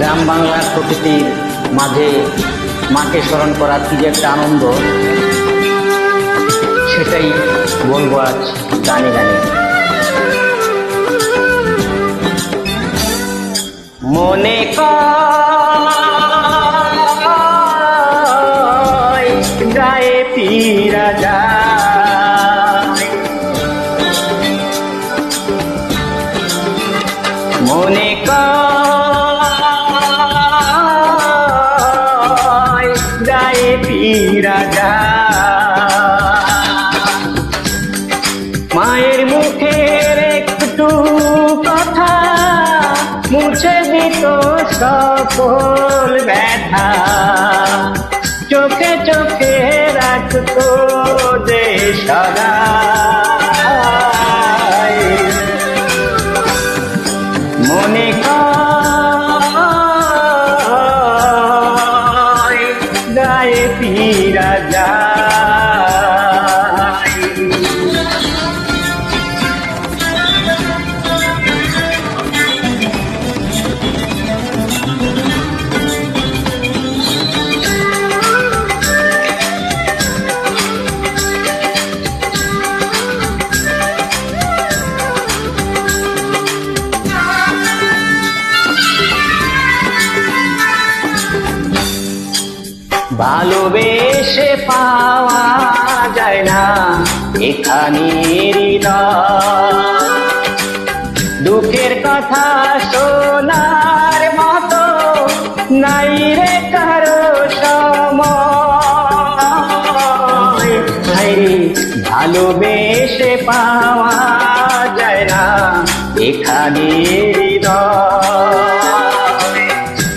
গ্রাম বাংলার প্রকৃতির মাঝে মাকে স্মরণ করার কি যে একটা আনন্দ, সেটাই বলব আজ গানে গানে। মনে কয় যায় মায়ের মুখের একটু কথা মুছে দিত সকল ব্যথা। চোখে চোখে রাখতো যে সদায় ভালোবেসে পাওয়া যায় না। এখানে। দুঃখের কথা শোনার মতো নাই রে কারও সময়। ভালোবেসে পাওয়া যায় না। এখানে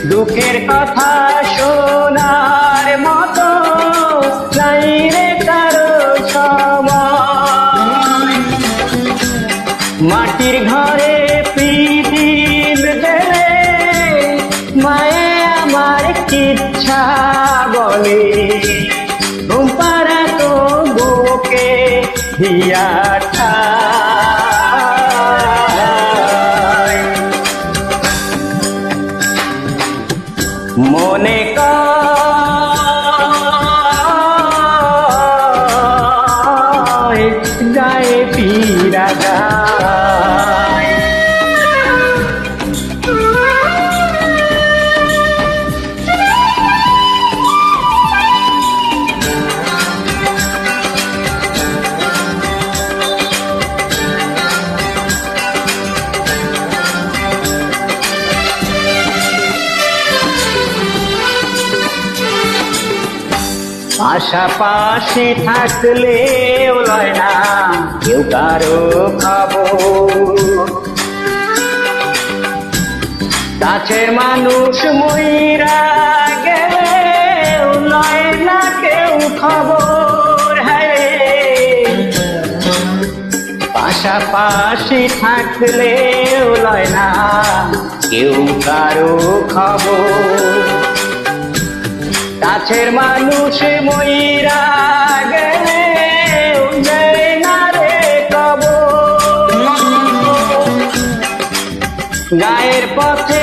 দুঃখের কথা শোনার মাটির ঘরে দেবে মায়ে আমার কিচ্ছা বলে ঘুম পাড়া তো বুকে দিয়া। মনে কয় গায়ে পীরা যায় পাশাপাশি থাকলেও লয় না। কারও খাব। কাছের মানুষ মইরা গেলেও লয় না কেউ খবর হ্যাঁ। পাশাপাশি থাকলেও লয় না কেউ কারও খবর। কাছের মানুষ মইরা গায়ের পথে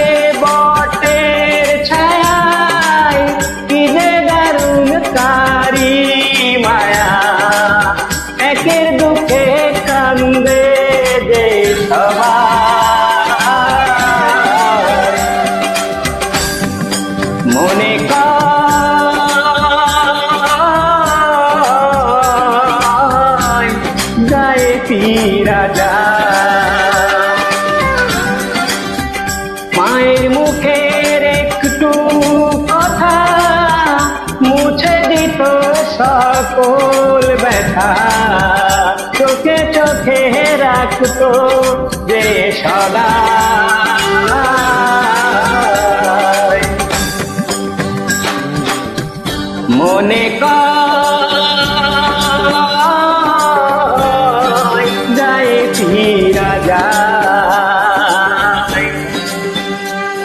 চোখে চোখে রাখতো যে সদা। মনে ফিরা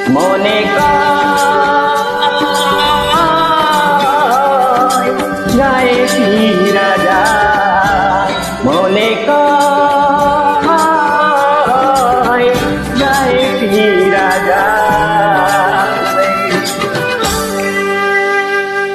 মনে কয়